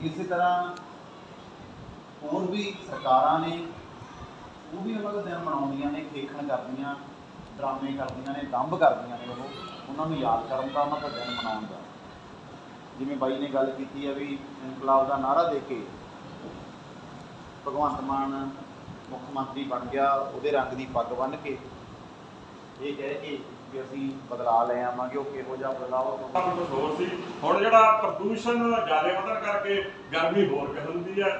ਇਸੇ ਤਰ੍ਹਾਂ ਹੋਰ ਵੀ ਸਰਕਾਰਾਂ ਨੇ, ਉਹ ਵੀ ਉਹਨਾਂ ਦਾ ਦਿਨ ਮਨਾਉਂਦੀਆਂ ਨੇ, ਖੇਖਣ ਕਰਦੀਆਂ, ਡਰਾਮੇ ਕਰਦੀਆਂ ਨੇ, ਦੰਭ ਕਰਦੀਆਂ ਨੇ ਉਹ, ਉਹਨਾਂ ਨੂੰ ਯਾਦ ਕਰਨ ਦਾ ਉਹਨਾਂ ਦਾ ਦਿਨ ਮਨਾਉਣ ਦਾ। ਜਿਵੇਂ ਬਾਈ ਨੇ ਗੱਲ ਕੀਤੀ ਹੈ ਵੀ ਇਨਕਲਾਬ ਦਾ ਨਾਰਾ ਦੇ ਕੇ ਭਗਵੰਤ ਮਾਨ ਮੁੱਖ ਮੰਤਰੀ ਬਣ ਗਿਆ, ਉਹਦੇ ਰੰਗ ਦੀ ਪੱਗ ਬੰਨ੍ਹ ਕੇ, ਇਹ ਕਹਿ ਕੇ ਵੀ ਅਸੀਂ ਬਦਲਾਅ ਲੈ ਆਵਾਂਗੇ, ਉਹ ਕਿਹੋ ਜਿਹਾ ਬਦਲਾਅ ਉਹ ਕੁਝ ਹੋਰ ਸੀ। ਹੁਣ ਜਿਹੜਾ ਪ੍ਰਦੂਸ਼ਣ ਜ਼ਿਆਦਾ ਵਧਣ ਕਰਕੇ ਗਰਮੀ ਹੋਰ ਕਿਸਮ ਹੈ।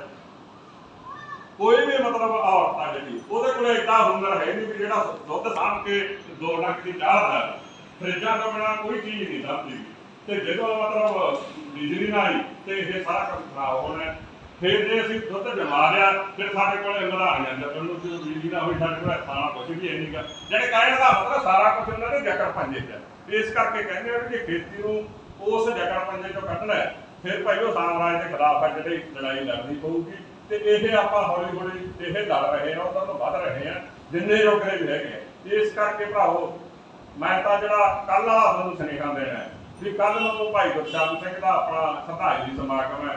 ਕੋਈ ਵੀ ਮਤਲਬ ਔਰਤ ਆ ਜਿਹੜੀ, ਉਹਦੇ ਕੋਲ ਏਡਾ ਹੁਨਰ ਹੈ ਨਹੀਂ ਵੀ ਜਿਹੜਾ ਦੁੱਧ ਸਾਂਭ ਕੇ ਦੋ ਲੱਖ ਦੀ ਚਾਹ ਦਾ ਫਰਿੱਜਾਂ ਤੋਂ ਬਿਨਾਂ ਕੋਈ ਚੀਜ਼ ਨਹੀਂ ਸਾਂਭਦੀ ਤੇ ਜਦੋਂ ਮਤਲਬ ਬਿਜਲੀ ਨਾ ਆਈ, ਤੇ ਇਹ ਸਾਰਾ ਕੰਮ ਖਰਾਬ ਹੋਣਾ ਫਿਰ ਜੇ ਅਸੀਂ ਦੁੱਧ ਜਮਾ ਲਿਆ ਫਿਰ ਸਾਡੇ ਕੋਲ ਇੰਨਾ ਆ ਜਾਂਦਾ ਉਹਨੂੰ ਜਦੋਂ ਬਿਜਲੀ ਨਾ ਹੋਈ, ਸਾਡੇ ਕੋਲ ਖਾਣਾ ਕੁਝ ਵੀ ਹੈ ਨਹੀਂਗਾ। ਜਿਹੜੇ ਕਹਿਣ ਦਾ ਮਤਲਬ ਸਾਰਾ ਕੁਝ ਉਹਨਾਂ ਦੇ ਜਕੜ ਪੰਜੇ 'ਚ ਇਸ ਕਰਕੇ ਕਹਿੰਦੇ ਆ ਕਿ ਖੇਤੀ ਨੂੰ ਉਸ ਜਕੜ ਪੰਜੇ 'ਚੋਂ ਕੱਢਣਾ ਹੈ, ਫਿਰ ਭਾਈ ਉਹ ਸਾਮਰਾਜ ਦੇ ਖਿਲਾਫ ਆ, ਜਿਹੜੀ ਲੜਾਈ ਲੜਨੀ ਪਊਗੀ। ਤੇ ਇਹ ਆਪਾਂ ਹੌਲੀ ਹੌਲੀ ਇਹ ਲੜ ਰਹੇ ਆ, ਉਹਨਾਂ ਤੋਂ ਵੱਧ ਰਹੇ ਆ, ਜਿੰਨੇ ਜੋਗਰੇ ਵੀ ਹੈਗੇ ਇਸ ਕਰਕੇ ਭਰਾਵੋ, ਮੈਂ ਤਾਂ ਜਿਹੜਾ ਕੱਲ ਵਾਲਾ ਤੁਹਾਨੂੰ ਸੁਨੇਹਾ ਦੇਣਾ ਹੈ, ਵੀ ਕੱਲ ਨੂੰ ਭਾਈ ਗੁਰਸ਼ਰਨ ਸਿੰਘ ਦਾ ਆਪਣਾ ਸ਼ਰਧਾਂਜਲੀ ਸਮਾਗਮ ਹੈ।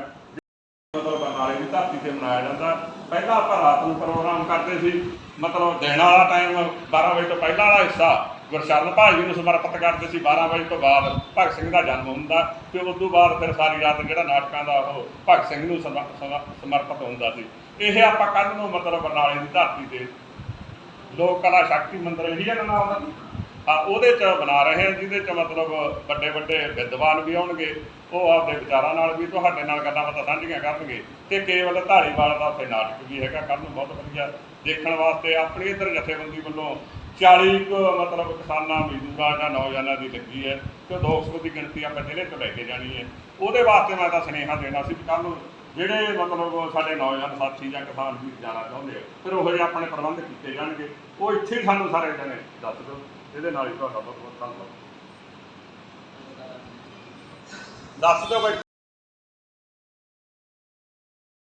ਮਤਲਬ ਦੀ ਧਰਤੀ ਤੇ ਮਨਾਇਆ ਜਾਂਦਾ। ਪਹਿਲਾਂ ਆਪਾਂ ਰਾਤ ਨੂੰ ਪ੍ਰੋਗਰਾਮ ਕਰਦੇ ਸੀ। ਮਤਲਬ ਦਿਨ ਵਾਲਾ ਟਾਈਮ 12 ਵਜੇ ਤੋਂ ਪਹਿਲਾਂ ਵਾਲਾ ਹਿੱਸਾ। ਗੁਰਸ਼ਰਨ ਭਾਜੀ ਨੂੰ ਸਮਰਪਿਤ ਕਰਦੇ ਸੀ 12 ਵਜੇ ਤੋਂ ਬਾਅਦ ਭਗਤ ਸਿੰਘ ਦਾ ਜਨਮ ਹੁੰਦਾ। ਤੇ ਉਸ ਤੋਂ ਬਾਅਦ ਫਿਰ ਸਾਰੀ ਰਾਤ ਜਿਹੜਾ ਨਾਟਕਾਂ ਦਾ ਉਹ ਭਗਤ ਸਿੰਘ ਨੂੰ ਸਮ- ਸਮਰਪਿਤ ਹੁੰਦਾ ਸੀ। ਇਹ ਆਪਾਂ ਕੱਲ ਨੂੰ ਮਤਲਬ ਬਰਨਾਲੇ ਦੀ ਧਰਤੀ ਤੇ ਲੋਕ ਕਲਾ ਸ਼ਕਤੀ ਮੰਦਰ ਇਹੀ ਹੈ ਨਾ ਨਾਮ ਉਹਦਾ ਆ ਉਹਦੇ ਚ ਬਣਾ ਰਹੇ ਹਾਂ ਜਿਹਦੇ ਚ ਮਤਲਬ ਵੱਡੇ ਵੱਡੇ ਵਿਦਵਾਨ ਵੀ ਆਉਣਗੇ, ਉਹ ਆਪਦੇ ਵਿਚਾਰਾਂ ਨਾਲ ਵੀ ਤੁਹਾਡੇ ਨਾਲ ਗੱਲਾਂ ਬਾਤਾਂ ਸਾਂਝੀਆਂ ਕਰਨਗੇ। ਤੇ ਕੇਵਲ ਧਾਰੀਵਾਲ ਦਾ ਉੱਥੇ ਨਾਟਕ ਵੀ ਹੈਗਾ ਕੱਲ ਨੂੰ ਬਹੁਤ ਵਧੀਆ ਦੇਖਣ ਵਾਸਤੇ ਆਪਣੀ ਇਧਰ ਜਥੇਬੰਦੀ ਵੱਲੋਂ 40 ਕੁ ਮਤਲਬ ਕਿਸਾਨਾਂ, ਮਜ਼ਦੂਰਾਂ ਜਾਂ ਨੌਜਵਾਨਾਂ ਦੀ ਲੱਗੀ ਹੈ ਤੇ 200 ਦੀ ਗਿਣਤੀ ਆਪਾਂ ਜ਼ਿਲ੍ਹੇ ਤੋਂ ਲੈ ਕੇ ਜਾਣੀ ਹੈ। ਉਹਦੇ ਵਾਸਤੇ ਮੈਂ ਤਾਂ ਸੁਨੇਹਾ ਦੇਣਾ ਸੀ ਕੱਲ ਨੂੰ ਜਿਹੜੇ ਮਤਲਬ ਸਾਡੇ ਨੌਜਵਾਨ ਸਾਥੀ ਜਾਂ ਕਿਸਾਨ ਵੀ ਜਾਣਾ ਚਾਹੁੰਦੇ ਆ, ਫਿਰ ਉਹ ਜਿਹੇ ਆਪਣੇ ਪ੍ਰਬੰਧ ਕੀਤੇ ਜਾਣਗੇ, ਉਹ ਇੱਥੇ ਹੀ ਸਾਨੂੰ ਸਾਰੇ ਜਣੇ ਦੱਸ ਦਿਓ, ਇਹਦੇ ਨਾਲ ਹੀ ਤੁਹਾਡਾ ਬਹੁਤ ਬਹੁਤ ਧੰਨਵਾਦ। ਦੱਸ ਦਿਓ ਬਈ।